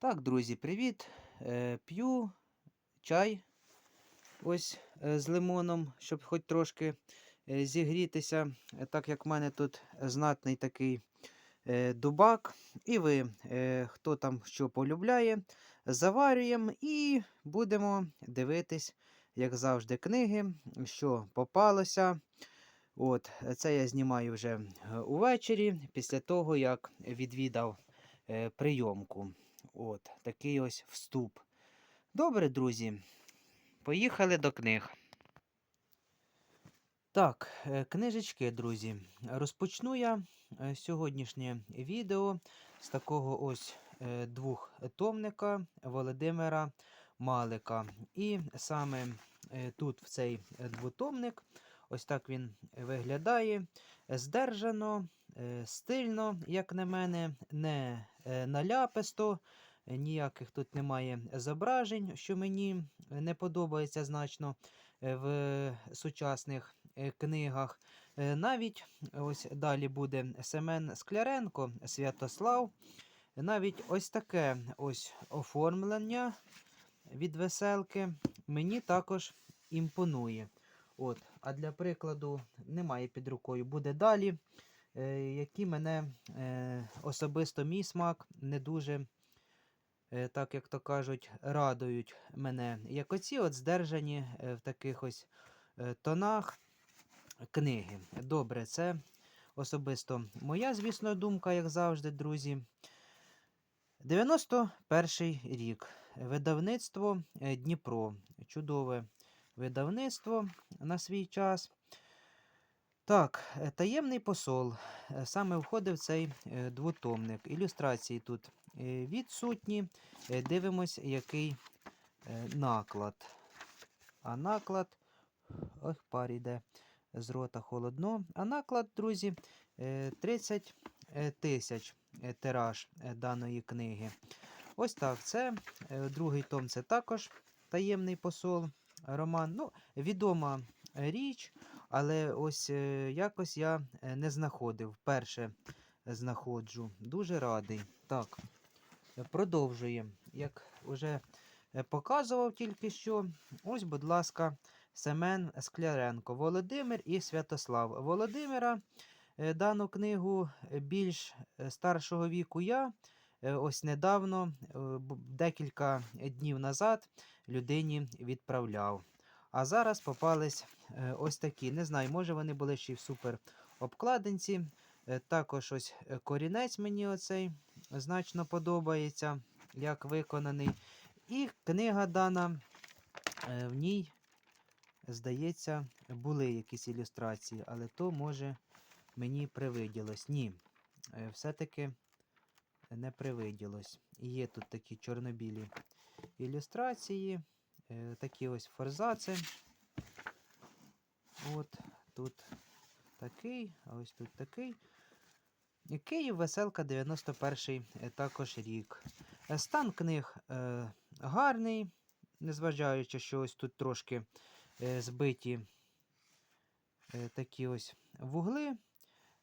Так, друзі, привіт. Е, П'ю чай ось е, з лимоном, щоб хоч трошки е, зігрітися, так як в мене тут знатний такий дубак. І ви, хто там що полюбляє, заварюємо і будемо дивитись, як завжди, книги, що попалося. От, Це я знімаю вже увечері, після того, як відвідав прийомку. От, такий ось вступ. Добре, друзі. Поїхали до книг. Так, е, книжечки, друзі. Розпочну я е, сьогоднішнє відео з такого ось е, двохтомника Володимира Малика. І саме тут в цей двотомник, ось так він виглядає. Здержано, е, стильно, як на мене, не е, наляписто. Е, Ніяких тут немає зображень, що мені не подобається значно е, в сучасних е, книгах. Е, Навіть ось далі буде Семен Скляренко, Святослав. Навіть ось таке ось оформлення від веселки мені також імпонує. От, а для прикладу, немає під рукою, буде далі, е, які мене е, особисто мій смак не дуже е, так як то кажуть, радують мене. Як оці от здержані е, в таких ось е, тонах книги. Добре, це особисто моя, звісно, думка, як завжди, друзі. 91 рік. Видавництво е, Дніпро. Чудове видавництво на свій час. Так, е, таємний посол. Е, Саме входив цей е, двотомник. Ілюстрації тут відсутні. Дивимось, який наклад. А наклад. Ох, пар іде з рота холодно. А наклад, друзі, е, 30 е, тисяч тираж даної книги. Ось так. Це другий том це також таємний посол. Роман. Ну, відома річ, але ось е, якось я е, не знаходив. Перше знаходжу. Дуже радий. Так, е, продовжуємо. Як вже е, показував тільки що, ось, будь ласка, Семен Скляренко, Володимир і Святослав. Володимира е, дану книгу е, більш е, старшого віку я. е, Ось недавно, е, декілька днів назад, людині відправляв. А зараз попались е, ось такі. Не знаю, може вони були ще й в супер обкладинці. Е, Також ось е, корінець мені оцей значно подобається, як виконаний. І книга дана, в ній, здається, були якісь ілюстрації, але то, може, мені привиділось. Ні, все-таки не привиділось. Є тут такі чорнобілі ілюстрації, е, такі ось форзаци. От тут такий, а ось тут такий. Київ веселка 91 е, також рік. Е, Стан книг е, гарний, незважаючи, що ось тут трошки е, збиті е, такі ось вугли.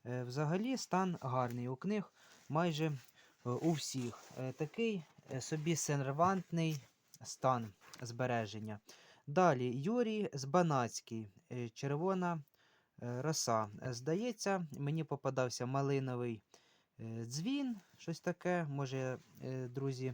Е, взагалі стан гарний у книг майже е, у всіх. Е, такий собі сервантний стан збереження. Далі Юрій Збанацький, е, червона е, роса. Е, Здається, мені попадався малиновий е, дзвін, щось таке, може, е, друзі.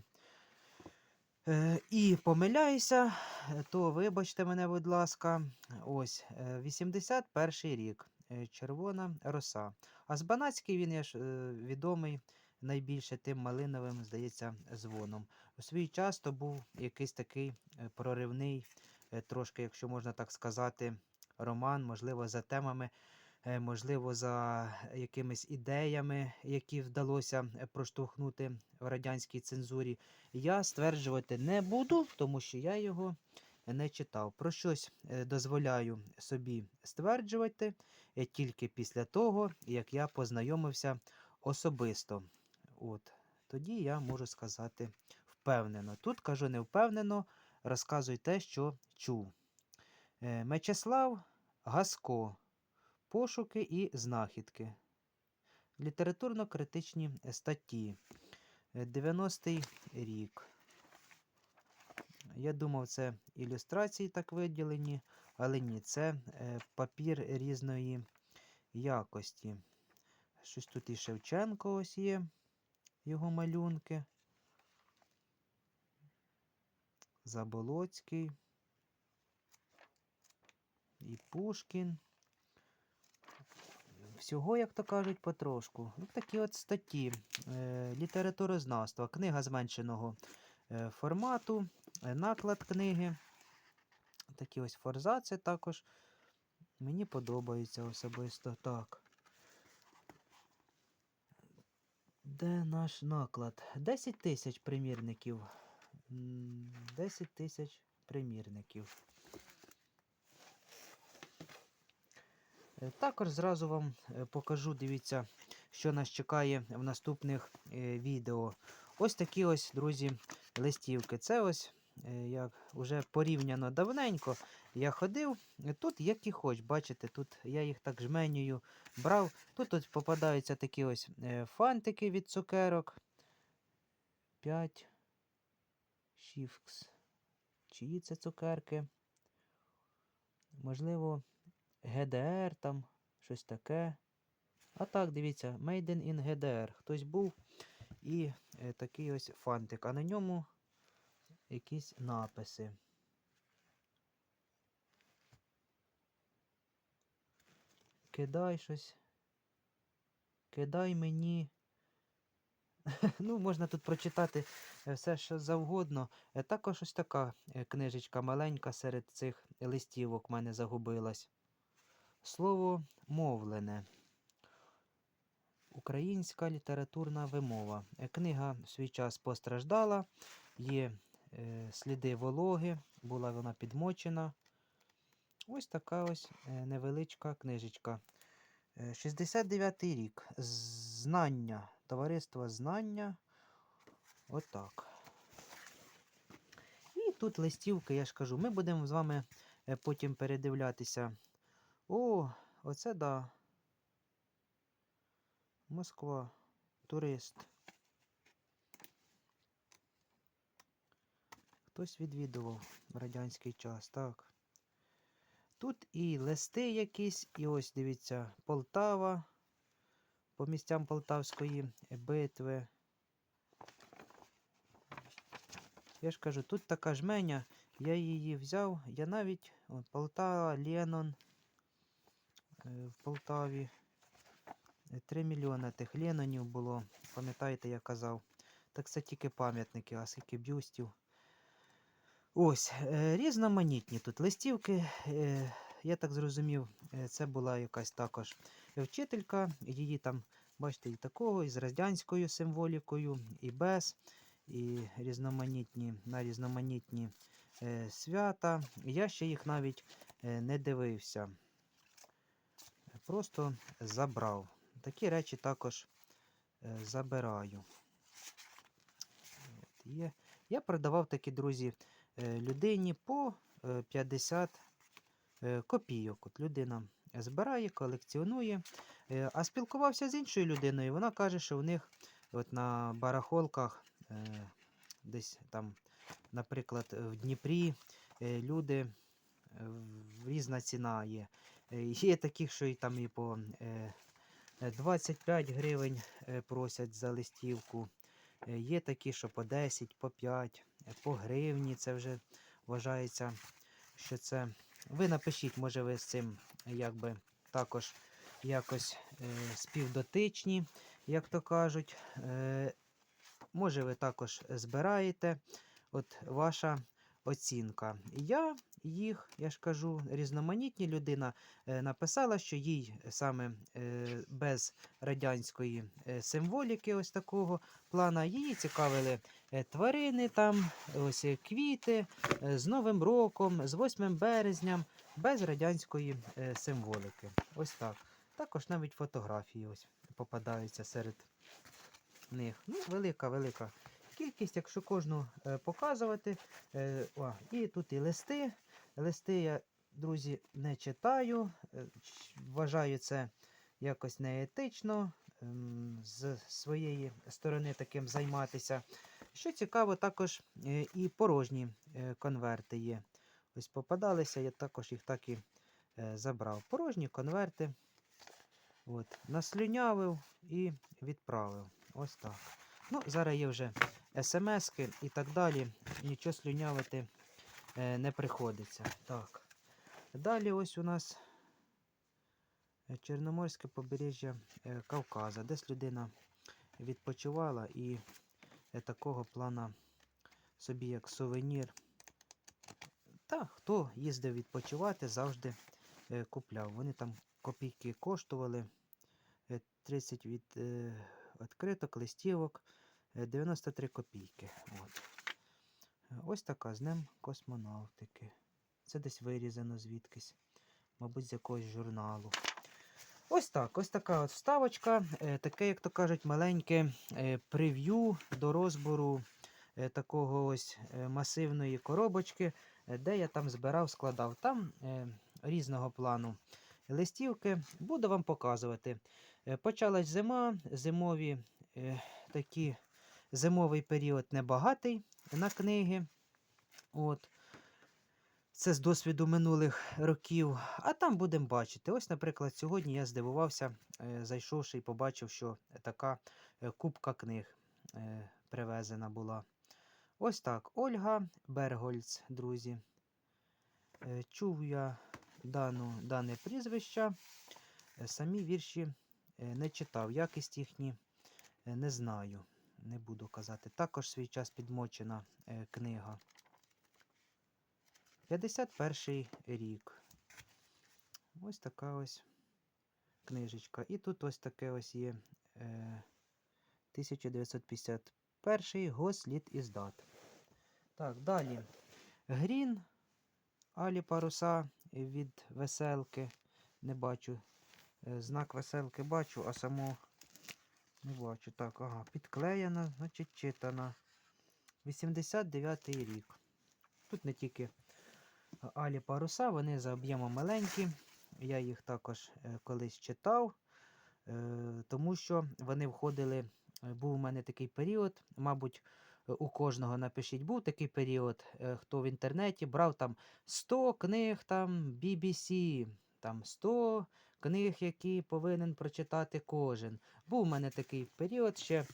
Е, І помиляюся, е, то вибачте мене, будь ласка. Ось, е, 81 рік. е, Червона роса. А Збанацький він є е, відомий найбільше тим малиновим, здається, дзвоном. У свій час то був якийсь такий е, проривний, е, трошки, якщо можна так сказати, роман, можливо, за темами, е, можливо, за якимись ідеями, які вдалося проштовхнути в радянській цензурі. Я стверджувати не буду, тому що я його не читав. Про щось дозволяю собі стверджувати тільки після того, як я познайомився особисто. От, тоді я можу сказати впевнено. Тут кажу не впевнено, розказуй те, що чув. Е, Мечеслав Гаско. Пошуки і знахідки. Літературно-критичні статті. Е, 90-й рік. Я думав, це ілюстрації так виділені, але ні, це е, папір різної якості. Щось тут і Шевченко ось є, його малюнки. Заболоцький. І Пушкін. Всього, як то кажуть, потрошку. Ось такі от статті. Е, літературознавства, книга зменшеного е, формату, е, наклад книги. Такі ось форзаци також. Мені подобається особисто так. Де наш наклад? 10 тисяч примірників. 10 тисяч примірників. Е, Також зразу вам е, покажу, дивіться, що нас чекає в наступних е, відео. Ось такі ось, друзі, листівки. Це ось, як вже порівняно давненько, я ходив. Е, Тут які хоч, бачите, тут я їх так жменюю брав. Тут ось попадаються такі ось е, фантики від цукерок. 5 Шіфкс. Чиї це цукерки? Можливо, ГДР там, щось таке. А так, дивіться, Made in GDR. Хтось був і е, такий ось фантик, а на ньому якісь написи. Кидай щось. Кидай мені. Ну, можна тут прочитати е, все, що завгодно. Е, Також ось така е, книжечка маленька серед цих листівок в мене загубилась. Слово мовлене. Українська літературна вимова. Книга в свій час постраждала, є сліди вологи, була вона підмочена. Ось така ось е, невеличка книжечка. Е, 69-й рік. Знання. Товариство знання. Отак. І тут листівки, я ж кажу, ми будемо з вами е, потім передивлятися. О, оце да. Москва. Турист. Хтось відвідував в радянський час, так. Тут і листи якісь, і ось дивіться, Полтава по місцям Полтавської битви. Я ж кажу, тут така жменя, я її взяв, я навіть от, Полтава, Ленон е, в Полтаві. 3 мільйони тих Ленонів було, пам'ятаєте, я казав. Так це тільки пам'ятники, а скільки бюстів. Ось, е, різноманітні тут листівки. Е, я так зрозумів, е, це була якась також вчителька. Її там, бачите, і такого, і з радянською символікою, і без, і різноманітні на різноманітні свята. Я ще їх навіть не дивився. Просто забрав. Такі речі також забираю. От, є. Я продавав такі, друзі, людині по е, 50 е, копійок. От людина збирає, колекціонує. Е, А спілкувався з іншою людиною. Вона каже, що в них от на барахолках, е, десь там, наприклад, в Дніпрі е, люди е, різна ціна є. Е, Є таких, що і там і по е, е, 25 гривень е, просять за листівку. Е, Є такі, що по 10, по 5, е, по гривні. Це вже вважається, що це. Ви напишіть, може, ви з цим якби також якось е, співдотичні, як то кажуть. Е, може, ви також збираєте. От ваша оцінка. Я їх, я ж кажу, різноманітні людина е, написала, що їй саме е, без радянської е, символіки, ось такого плана, її цікавили тварини, там, ось квіти з Новим роком, з 8 березня, без радянської символіки. Ось так. Також навіть фотографії ось попадаються серед них. Ну, велика, велика кількість, якщо кожну е, показувати. Е, о, і тут і листи. Листи я, друзі, не читаю. е, Вважаю це якось неетично. ем, з своєї сторони таким займатися. Що цікаво, також і порожні конверти є. Ось попадалися, я також їх так і забрав. Порожні конверти. От, наслюнявив і відправив. Ось так. Ну, зараз є вже смски і так далі. Нічого слюнявити е, не приходиться. Так. Далі ось у нас е, Чорноморське побережжя е, Кавказа. Десь людина відпочивала і такого плана собі як сувенір. Та хто їздив відпочивати, завжди купляв. Вони там копійки коштували. Е, 30 від відкриток, листівок, 93 копійки. От. Е, Ось така з ним космонавтики. Це десь вирізано звідкись, мабуть, з якогось журналу. Ось так, ось така от вставочка, е, таке, як то кажуть, маленьке е, прев'ю до розбору е, такого ось е, масивної коробочки, е, де я там збирав, складав. Там е, різного плану листівки. Буду вам показувати. Е, Почалась зима, зимові е, такі зимовий період небагатий на книги. От. Це з досвіду минулих років. А там будемо бачити. Ось, наприклад, сьогодні я здивувався, е, зайшовши і побачив, що така е, купка книг е, привезена була. Ось так. Ольга Бергольц, друзі. Чув я дану, дане прізвище. Самі вірші не читав. Якість їхні не знаю. Не буду казати. Також свій час підмочена е, книга. 51 рік. Ось така ось книжечка. І тут ось таке ось є е, 1951 гослід іздат. Так, далі. Грін, Алі Паруса від веселки. Не бачу. Е, Знак веселки бачу, а саму не бачу. Так, ага, підклеєна, значить читана. 89 рік. Тут не тільки Алі Паруса, вони за об'ємом маленькі. Я їх також е, колись читав, е, тому що вони входили. е, Був у мене такий період, мабуть, у кожного напишіть, був такий період, хто в інтернеті брав там 100 книг там BBC, там 100 книг, які повинен прочитати кожен. Був у мене такий період ще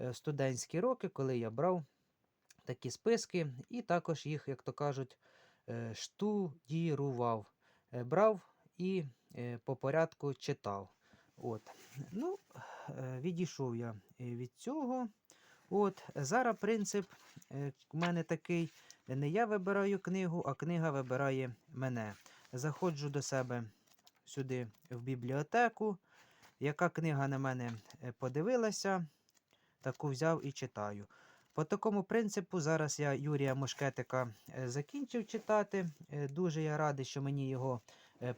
е, студентські роки, коли я брав такі списки, і також їх, як то кажуть, е, штудірував, Е, брав і по порядку читав. От. Ну, відійшов я від цього. От, зараз принцип у мене такий: не я вибираю книгу, а книга вибирає мене. Заходжу до себе сюди в бібліотеку. Яка книга на мене е, подивилася, таку взяв і читаю. По такому принципу зараз я Юрія Мушкетика е, закінчив читати. Е, Дуже я радий, що мені його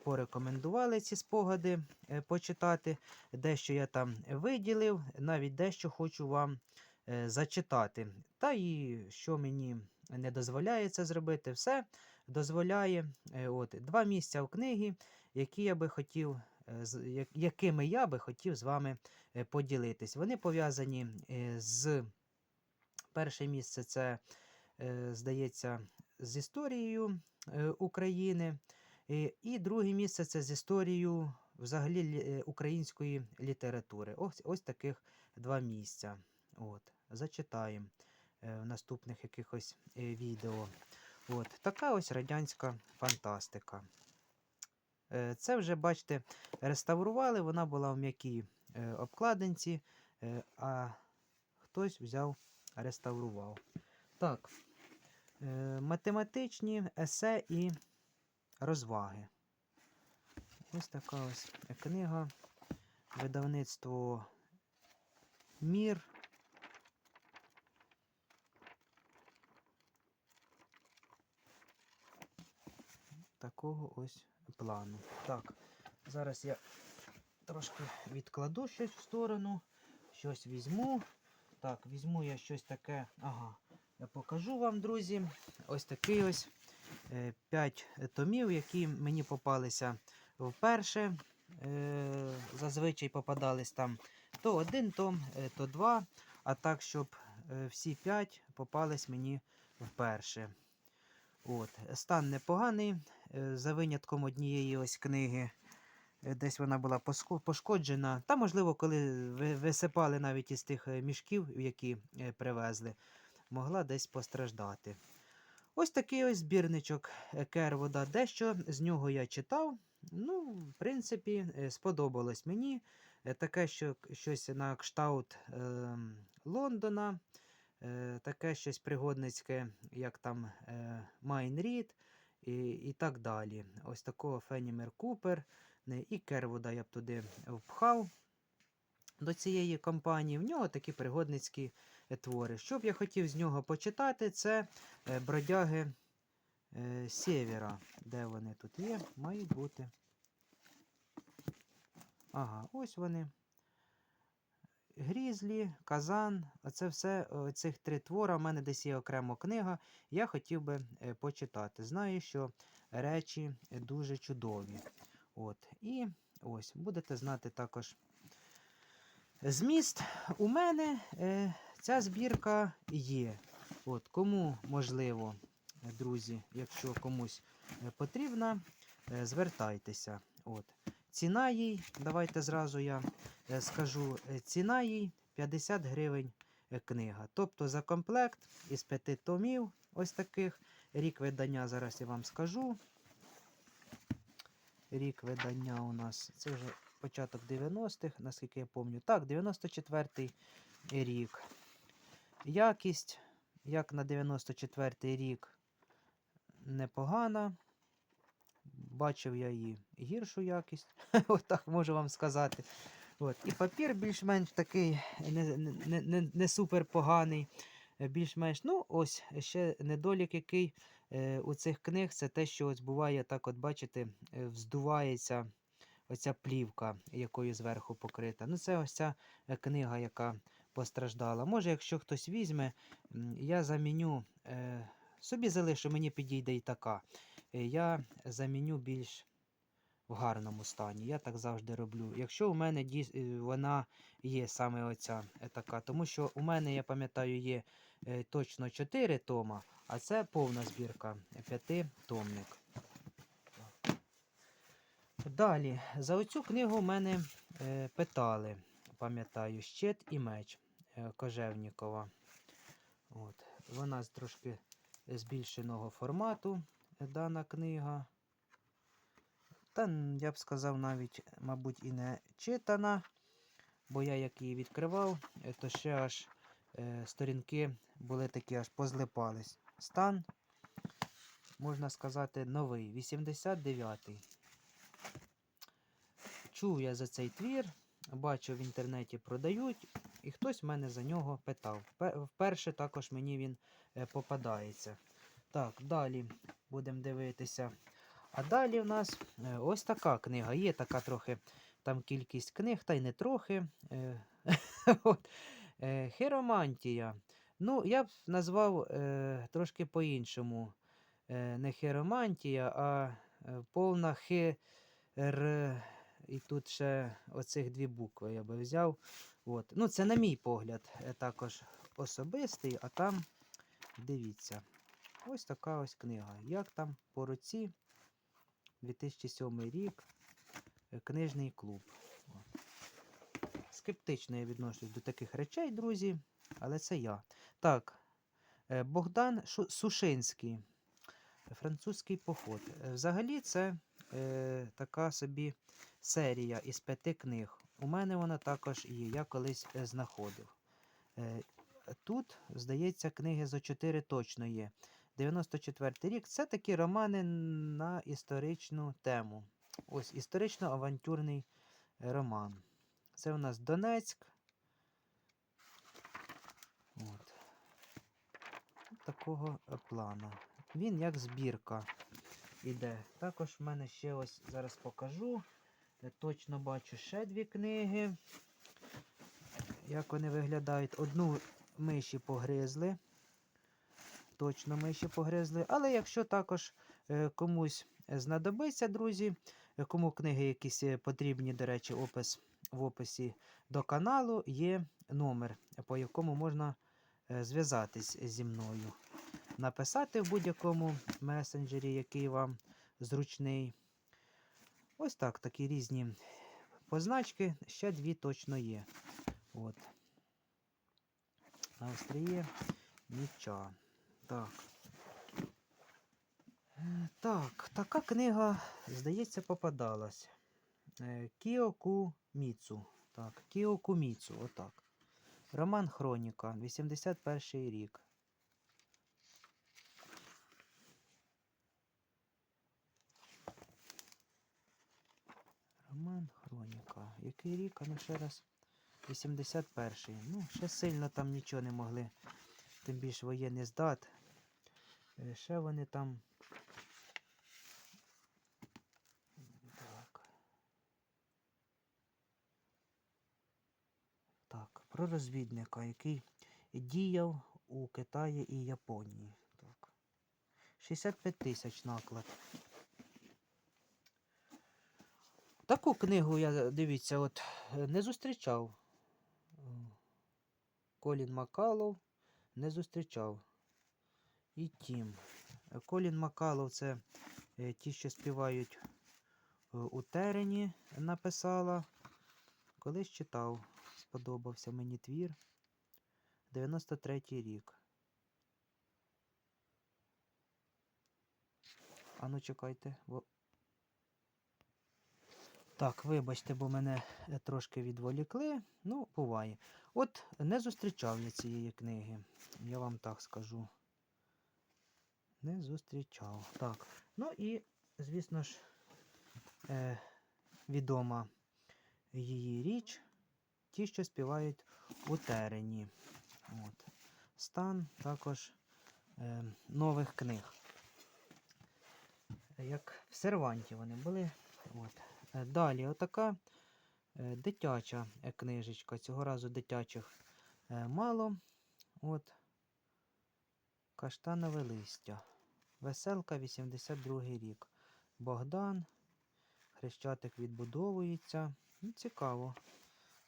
порекомендували ці спогади почитати. Дещо я там виділив, навіть дещо хочу вам зачитати. Та і що мені не дозволяє це зробити, все дозволяє. От, два місця в книгі, які я би хотів, е, якими я би хотів з вами е, поділитись. Вони пов'язані е, з перше місце це, здається, з історією України. І друге місце це з історією взагалі української літератури. Ось, ось таких два місця. От, зачитаємо в наступних якихось відео. От, така ось радянська фантастика. Е, Це вже, бачите, реставрували, вона була в м'якій е, обкладинці, е, а хтось взяв, реставрував. Так, математичні есе і розваги. Ось така ось книга. Видавництво Мір. Такого ось плану. Так, зараз я трошки відкладу щось в сторону, щось візьму. Так, візьму я щось таке. Ага, я покажу вам, друзі. Ось такий ось 5 томів, які мені попалися вперше. Е, Зазвичай попадались там То один том, е, то два, а так, щоб е, всі п'ять попались мені вперше. От. Стан непоганий, е, за винятком однієї ось книги. е, Десь вона була пошкоджена. Та, можливо, коли висипали навіть із тих е, мішків, які е, привезли, могла десь постраждати. Ось такий ось збірничок е, Кервода. Дещо з нього я читав. Ну, в принципі, е, сподобалось мені. Е, Таке, що щось на кшталт е, Лондона, е, таке щось пригодницьке, як там е, Майн Рід і, і так далі. Ось такого Фенімер Купер і Кервуда я б туди впхав до цієї компанії. В нього такі пригодницькі е, твори. Що б я хотів з нього почитати, це е, бродяги е, Сєвєра. Де вони тут є? Мають бути. Ага, ось вони. Грізлі, Казан, оце все, о, цих три твора. У мене десь є окрема книга. Я хотів би е, почитати. Знаю, що речі е, дуже чудові. От. І ось, будете знати також зміст. У мене е, ця збірка є. От, кому можливо, е, друзі, якщо комусь е, потрібна, е, звертайтеся. От. Ціна їй, давайте зразу я е, скажу, е, ціна їй 50 гривень е, книга. Тобто за комплект із п'яти томів, ось таких. Рік видання зараз я вам скажу. Рік видання у нас це вже початок 90-х, наскільки я пам'ятаю. Так, 94-й рік. Якість, як на 94-й рік, непогана. Бачив я її гіршу якість, отак можу вам сказати. От. І папір більш-менш такий не, не, не, не супер поганий. е, Більш-менш, ну, ось ще недолік, який е, у цих книг, це те, що ось буває так, от бачите, е, вздувається оця плівка, якою зверху покрита. Ну, це ось ця е, книга, яка постраждала. Може, якщо хтось візьме, я заміню, е, собі залишу, мені підійде і така. Е, Я заміню більш в гарному стані. Я так завжди роблю. Якщо у мене е, вона є саме оця е, така, тому що у мене, я пам'ятаю, є точно 4 тома, а це повна збірка, п'ятитомник. Далі, за оцю книгу мене питали, пам'ятаю, щит і меч Кожевнікова. От. Вона з трошки збільшеного формату, дана книга. Та я б сказав, навіть, мабуть, і не читана, бо я як її відкривав, е, то ще аж е, сторінки були такі, аж позлипались. Стан, можна сказати, новий, 89-й. Чув я за цей твір, бачив в інтернеті продають, і хтось мене за нього питав. Вперше також мені він е, попадається. Так, далі будемо дивитися. А далі в нас е, ось така книга. Є така трохи там кількість книг, та й не трохи. Е, от. Е, Хіромантія. Ну, я б назвав трошки по-іншому. Не хіромантія, а повна хир. І тут ще оцих дві букви я би взяв. От. Ну, це, на мій погляд, також особистий, а там дивіться. Ось така ось книга. Як там по руці 2007 рік. е, Книжний клуб. Скептично я відношусь до таких речей, друзі, але це я. Так, е, Богдан Сушинський. Французький поход. Е, Взагалі, це е, така собі серія із п'яти книг. У мене вона також є, я колись знаходив. Е, тут, здається, книги зо 4 точно є. 94 рік це такі романи на історичну тему. Ось історично-авантюрний е, роман. Це у нас Донецьк. От. Такого е, плану. Він як збірка іде. Також в мене ще ось зараз покажу. Я точно бачу ще дві книги. Як вони виглядають? Одну миші погризли. Точно миші погризли. Але якщо також е, комусь знадобиться, друзі, е, кому книги якісь е, потрібні, до речі, опис в описі до каналу є номер, по якому можна зв'язатись зі мною. Написати в будь-якому месенджері, який вам зручний. Ось так, такі різні позначки. Ще дві точно є. От. На міча. Так. Е, Так, така книга, здається, попадалась. Е, Кіоку Міцу. Так, Кіоку Міцу, отак. Роман Хроніка, 81 рік. Роман Хроніка. Який рік? А ну ще раз. 81-й. Ну, ще сильно там нічого не могли. Тим більше воєнний здат. Е, Ще вони там. Так. Так, про розвідника, який діяв у Китаї і Японії. Так. 65 тисяч наклад. Таку книгу я, дивіться, от е, не зустрічав. Е, Колін Макалов не зустрічав. І Тім. Колін Макалов це е, ті, що співають е, у терені, написала. Колись читав, сподобався мені твір. 93-й рік. Ану, чекайте, бо так, вибачте, бо мене е, трошки відволікли. Ну, буває. От не зустрічав я цієї книги. Я вам так скажу. Не зустрічав. Так. Ну і, звісно ж, е, відома її річ. Ті, що співають у терені. От. Стан також е, нових книг. Як в серванті вони були. От. Е, Далі, отака е, дитяча е, книжечка. Цього разу дитячих мало. От. Каштанове листя. Веселка 82 рік. Богдан. Хрещатик відбудовується. Ну, цікаво,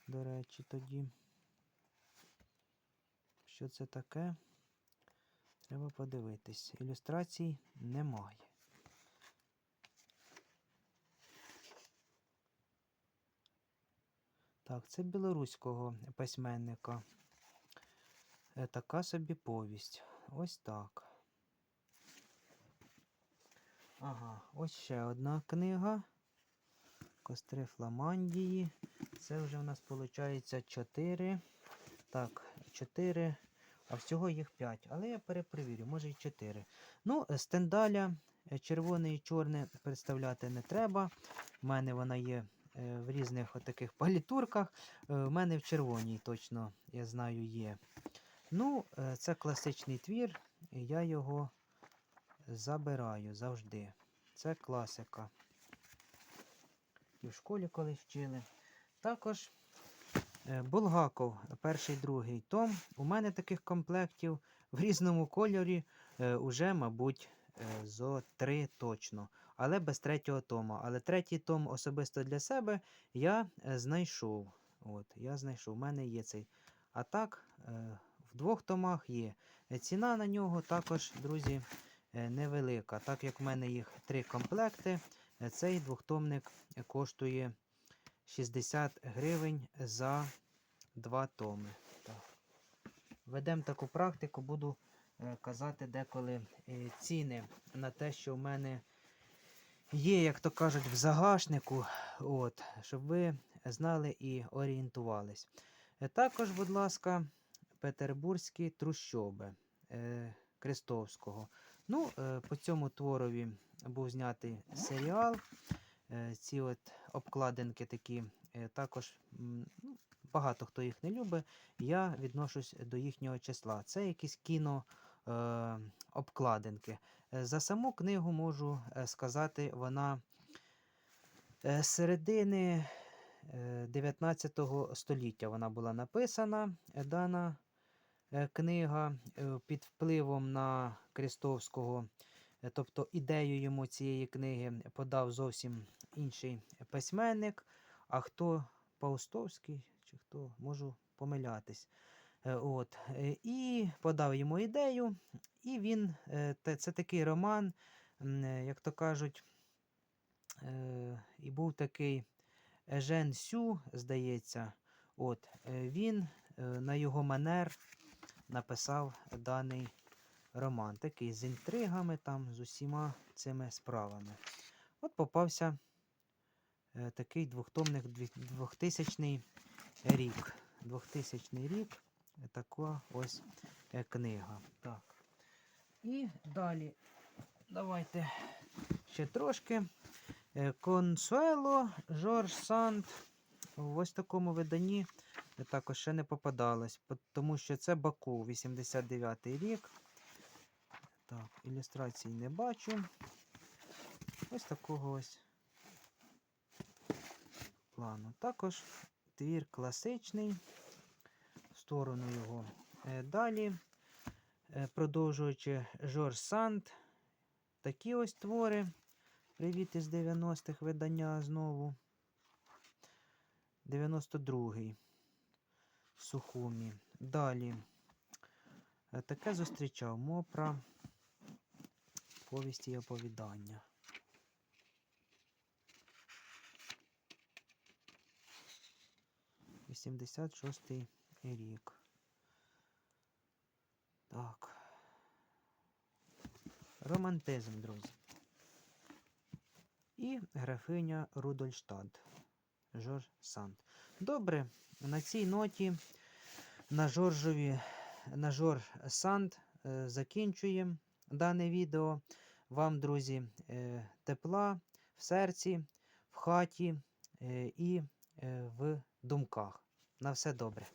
до речі, тоді. Що це таке? Треба подивитись. Ілюстрацій немає. Так, це білоруського письменника. Е, Така собі повість. Ось так. Ага, ось ще одна книга. Костри Фламандії. Це вже в нас виходить 4. Так, 4. А всього їх 5. Але я перепровірю, може і 4. Ну, е, стендаля е, червоне і чорне представляти не треба. У мене вона є е, в різних таких палітурках. Е, У мене в червоній точно, я знаю, є. Ну, е, це класичний твір, я його забираю завжди. Це класика. І в школі колись вчили. Також е, Булгаков, перший другий том. У мене таких комплектів в різному кольорі е, уже, мабуть, е, зо три точно. Але без третього тома. Але третій том особисто для себе я е, знайшов. От, я знайшов, у мене є цей. А так, е, в двох томах є. Е, Ціна на нього також, друзі, е, невелика. Так як в мене їх три комплекти, е, цей двохтомник коштує 60 гривень за два томи. Так. Ведемо таку практику, буду казати деколи ціни на те, що в мене є, як то кажуть, в загашнику, от, щоб ви знали і орієнтувались. Також, будь ласка, петербурзькі трущоби е, Крестовського. Ну, е, по цьому творові був знятий серіал. Е, ці от обкладинки такі також ну, багато хто їх не любить. Я відношусь до їхнього числа. Це якісь кіно обкладинки. За саму книгу можу сказати, вона з середини е, 19 століття вона була написана, дана книга е, під впливом на Крестовського. Е, Тобто ідею йому цієї книги подав зовсім інший письменник. А хто Паустовський, чи хто, можу помилятись. Е, От. е, І подав йому ідею, і він, е, це такий роман, е, як то кажуть, е, і був такий Ежен Сю, здається. От, е, він е, на його манер написав даний роман. Такий з інтригами, там, з усіма цими справами. От попався е, такий двохтомний 2000 рік. 2000 рік. е, Така ось е, книга. Так. І далі давайте ще трошки. Консуело Жорж Санд в ось такому виданні також ще не попадалось, тому що це Баку, 89-й рік. Так, ілюстрацій не бачу. Ось такого ось плану. Також твір класичний. В сторону його. Е, Далі, е, продовжуючи Жорж Санд, такі ось твори. Привіт із 90-х видання знову. 92-й. Сухумі. Далі. е, Таке зустрічав Мопра. Повісті і оповідання. Вісімдесят шостий рік. Так. Романтизм, друзі. І графиня Рудольштадт. Жорж Санд. Добре, на цій ноті на Жоржові, на Жорж Санд е, закінчуємо дане відео. Вам, друзі, е, тепла в серці, в хаті е, і в думках. На все добре.